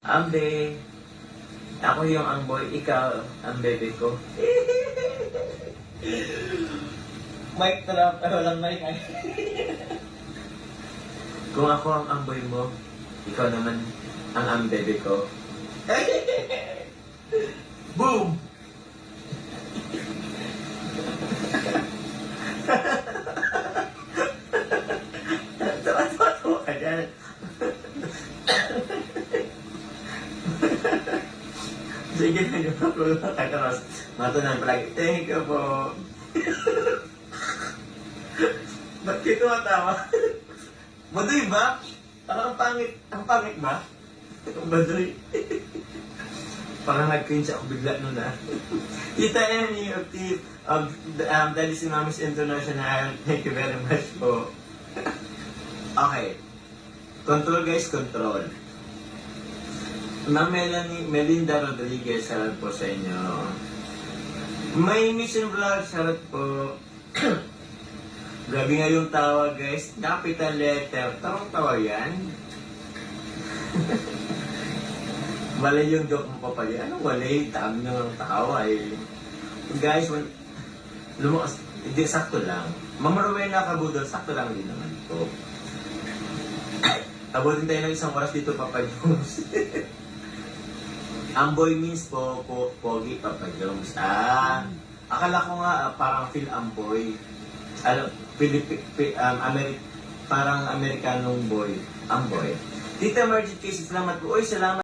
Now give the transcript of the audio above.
Ambe, ako yung ang boy, ikaw ang bebe ko. mic trap, pero walang mic. ay. Kung ako ang amboy mo, ikaw naman ang ang bebe ko. Boom! Tawa-tawa ka dyan. Sige na yung upload na katamas. Matunan palagi. Thank you po. Ba't kayo tumatawa? Madoy ba? Parang ang pangit. Ang pangit ba? Madoy. Parang nag-cringe ako bigla nun ah. Tita Emmy of the of the, um, Daddy si Mamis International. Thank you very much po. okay. Control guys, control. Ma'am Melanie, Melinda Rodriguez, shoutout po sa inyo. May mission vlog, shoutout po. Grabe nga yung tawa guys. Capital letter. Tawang tawa yan. Wala yung joke mo pa pala. Ano wala? Dami na ng tawa eh. Guys, wal- lumakas. Hindi, sakto lang. Ma'am Rowena Cabudol, sakto lang din naman po. Abutin tayo ng isang oras dito, Papa Jones. Amboy means po, po pogi, Papa Jones. Ah, akala ko nga ah, parang feel amboy. Ano, Pilip, pi, um, Ameri- parang Amerikanong boy. Amboy. Tita Margit Casey, salamat po. Uy, salamat.